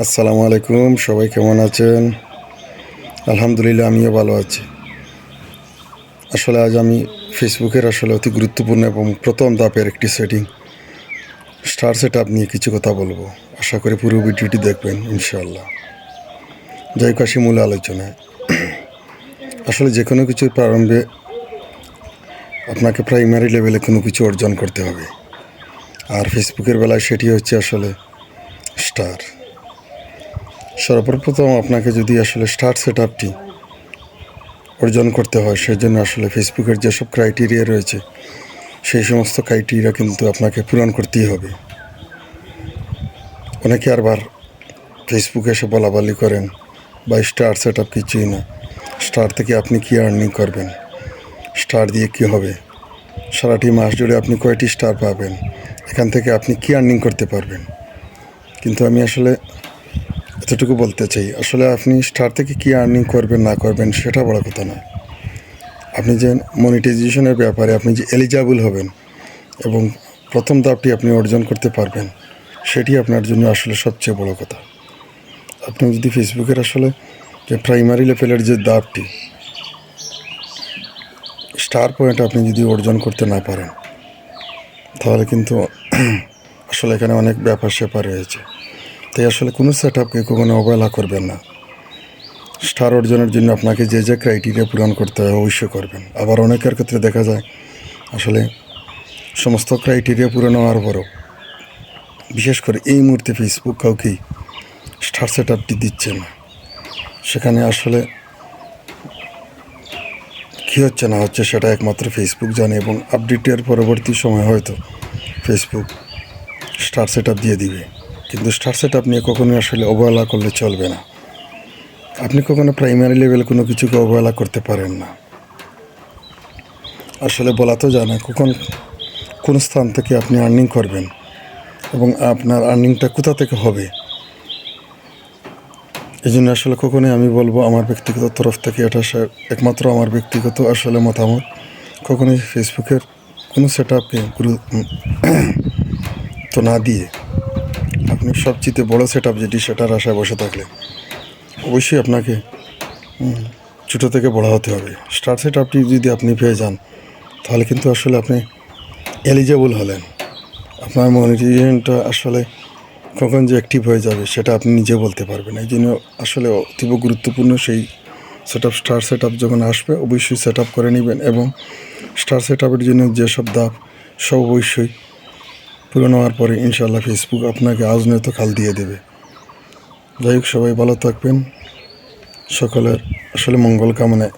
আসসালামু আলাইকুম, সবাই কেমন আছেন? আলহামদুলিল্লাহ, আমিও ভালো আছি। আসলে আজ আমি ফেসবুকের আসলে অতি গুরুত্বপূর্ণ এবং প্রথম ধাপের একটি সেটিং স্টার সেট আপ নিয়ে কিছু কথা বলব। আশা করি পুরো ভিডিওটি দেখবেন, ইনশাআল্লাহ। যাই কাশি মূল আলোচনায়। আসলে যে কোনো কিছুর প্রারম্ভে আপনাকে প্রাইমারি লেভেলে কোনো কিছু অর্জন করতে হবে। আর ফেসবুকের বেলায় সেটি হচ্ছে আসলে স্টার সর্বপ্রথম আপনাকে যদি আসলে স্টার সেট আপটি অর্জন করতে হয়, সেজন্য আসলে ফেসবুকের যেসব ক্রাইটেরিয়া রয়েছে, সেই সমস্ত ক্রাইটেরিয়া কিন্তু আপনাকে পূরণ করতেই হবে। অনেকে আরবার ফেসবুকে এসে বলাবলি করেন বা স্টার সেট আপ কিছুই না। স্টার থেকে আপনি কী আর্নিং করবেন? স্টার দিয়ে কী হবে? সারাটি মাস জুড়ে আপনি কয়টি স্টার পাবেন? এখান থেকে আপনি কী আর্নিং করতে পারবেন? কিন্তু আমি আসলে এতটুকু বলতে চাই, আসলে আপনি স্টার থেকে কী আর্নিং করবেন, না করবেন সেটা বড় কথা নয়। আপনি যে মনিটাইজেশনের ব্যাপারে আপনি যে এলিজাবল হবেন এবং প্রথম ধাপটি আপনি অর্জন করতে পারবেন, সেটি আপনার জন্য আসলে সবচেয়ে বড় কথা। আপনি যদি ফেসবুকের আসলে যে প্রাইমারি লেভেলের যে ধাপটি স্টার পয়েন্ট আপনি যদি অর্জন করতে না পারেন, তাহলে কিন্তু আসলে এখানে অনেক ব্যাপার স্যাপার রয়েছে। তাই আসলে কোনো সেট আপকে কখনো অবহেলা করবেন না। স্টার অর্জনের জন্য আপনাকে যে যে ক্রাইটেরিয়া পূরণ করতে হয় অবশ্যই করবেন। আবার অনেকের ক্ষেত্রে দেখা যায়, আসলে সমস্ত ক্রাইটেরিয়া পূরণ হওয়ার পরও, বিশেষ করে এই মুহূর্তে ফেসবুক কাউকেই স্টার সেট আপটি দিচ্ছে না। সেখানে আসলে কী হচ্ছে না হচ্ছে সেটা একমাত্র ফেসবুক জানে এবং আপডেটের পরবর্তী সময় হয়তো ফেসবুক স্টার সেট দিয়ে দিবে। কিন্তু স্টার সেট আপনি কখনোই আসলে অবহেলা করলে চলবে না। আপনি কখনো প্রাইমারি লেভেলে কোনো কিছুকে অবহেলা করতে পারেন না। আসলে বলা তো জানে কখন কোন স্থান থেকে আপনি আর্নিং করবেন এবং আপনার আর্নিংটা কোথা থেকে হবে। এই জন্য আসলে কখনোই আমি বলব, আমার ব্যক্তিগত তরফ থেকে এটা একমাত্র আমার ব্যক্তিগত আসলে মতামত। কখনোই ফেসবুকের কোনো সেট আপকে তো না দিয়ে আপনি সবচেয়ে বড় সেট আপ যেটি সেটার আশায় বসে থাকলে, অবশ্যই আপনাকে ছোটো থেকে বড় হতে হবে। স্টার সেট আপটি যদি আপনি পেয়ে যান, তাহলে কিন্তু আসলে আপনি এলিজেবল হলেন। আপনার মনিটাইজেশনটা আসলে কখন যে অ্যাক্টিভ হয়ে যাবে, সেটা আপনি নিজে বলতে পারবেন এই জন্য আসলে অতীব গুরুত্বপূর্ণ সেই set up star set up যখন আসবে, অবশ্যই সেট আপ করে নেবেন এবং স্টার সেট আপের জন্য যেসব ধাপ সব অবশ্যই পূরণ হওয়ার পরে ইনশাল্লাহ ফেসবুক আপনাকে আজ নয়তো খাল দিয়ে দেবে। যাই হোক, সবাই ভালো থাকবেন। সকলের আসলে মঙ্গল কামনায়।